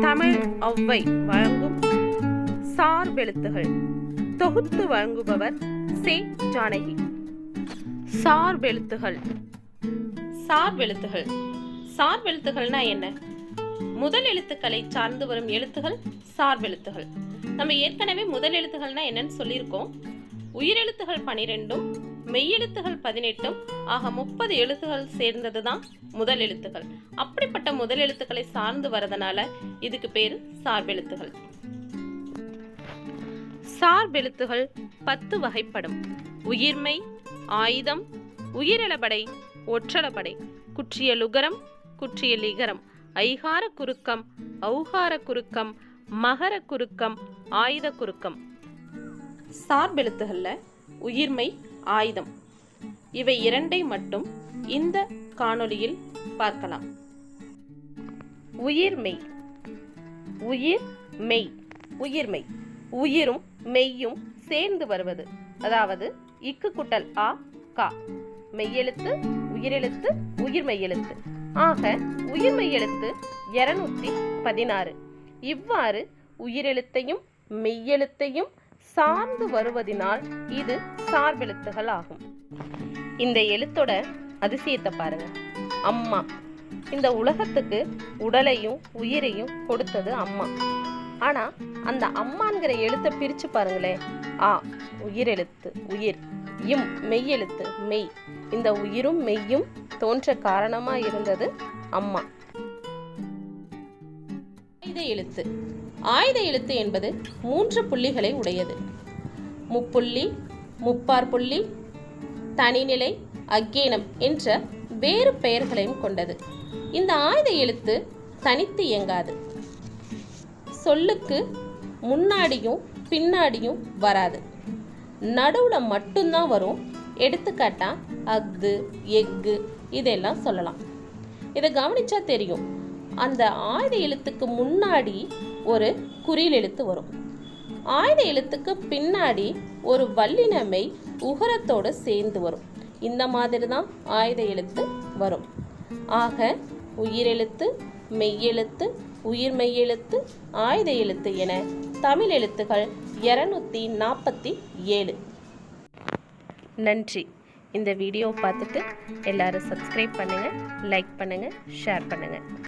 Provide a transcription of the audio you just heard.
தமிழ் ஒவ்வை வழங்கும் சார்பெழுத்துகள். தொகுத்து வழங்குபவர் சே. ஜானகி. சார்பெழுத்துகள். சார்பெழுத்துகள். சார்பெழுத்துகள்னா என்ன? முதல் எழுத்துக்களை சார்ந்து வரும் எழுத்துகள் சார்பெழுத்துகள். நம்ம ஏற்கனவே முதல் எழுத்துகள்னா என்னன்னு சொல்லியிருக்கோம். உயிரெழுத்துகள் பனிரெண்டும் மெய்யெழுத்துகள் பதினெட்டும் ஆக முப்பது எழுத்துகள் சேர்ந்தது தான் முதல் எழுத்துகள் அப்படிப்பட்ட முதல் எழுத்துக்களை சார்ந்து வரதுனால இதுக்கு பேர் சார்பெழுத்துகள். சார்பெழுத்துகள் பத்து வகைப்படும். உயிர்மை ஆயுதம் உயிரிழபடை ஒற்றளபடை குற்றிய லுகரம் குற்றிய லிகரம் ஐகார குறுக்கம் ஔகார குறுக்கம் மகர குறுக்கம் ஆயுத குறுக்கம். சார்பெழுத்துகளில் உயிர்மை ஆயுதம். இவை இரண்டை மட்டும் இந்த காணொளியில் பார்க்கலாம். உயிர்மெய் உயிர் மெய். உயிர்மெய் உயிரும் மெய்யும் சேர்ந்து வருவது. அதாவது இக்கு குட்டல் ஆ கா. மெய்யெழுத்து உயிரெழுத்து உயிர் மெய்யெழுத்து ஆக உயிர் மெய்யெழுத்து இருநூத்தி பதினாறு. இவ்வாறு உயிரெழுத்தையும் மெய்யெழுத்தையும் சார்ந்து வருவதினால் இது சார்பெழுத்துகள் ஆகும் இந்த எழுத்தோட அதிசயத்தை பாருங்க. அம்மா. இந்த உலகத்துக்கு உடலையும் உயிரையும் கொடுத்தது அம்மா. ஆனா அந்த அம்மாங்கிற எழுத்தை பிரிச்சு பாருங்களேன். ஆ உயிரெழுத்து உயிர். இம் மெய்யெழுத்து மெய். இந்த உயிரும் மெய்யும் தோன்ற காரணமா இருந்தது அம்மா. எழுத்து. ஆயுத எழுத்து என்பது மூன்று புள்ளிகளை உடையது. முப்புள்ளி முப்பார் புள்ளி தனிநிலை அக்கேனம் என்ற வேறு பெயர்களையும் கொண்டது. இந்த ஆயுத எழுத்து தனித்து இயங்காது. சொல்லுக்கு முன்னாடியும் பின்னாடியும் வராது. நடுவில் மட்டும்தான் வரும். எடுத்துக்காட்டா அஃது எஃகு இதெல்லாம் சொல்லலாம். இதை கவனிச்சா தெரியும். அந்த ஆயுத எழுத்துக்கு முன்னாடி ஒரு குறியில் எழுத்து வரும். ஆயுத எழுத்துக்கு பின்னாடி ஒரு வல்லினமை உகரத்தோடு சேர்ந்து வரும். இந்த மாதிரி தான் ஆயுத எழுத்து வரும். ஆக உயிரெழுத்து மெய்யெழுத்து உயிர் மெய்யெழுத்து ஆயுத எழுத்து என தமிழ் எழுத்துகள் இரநூத்தி நாற்பத்தி ஏழு. நன்றி. இந்த வீடியோ பார்த்துட்டு எல்லாரும் சப்ஸ்கிரைப் பண்ணுங்கள் லைக் பண்ணுங்கள் ஷேர் பண்ணுங்கள்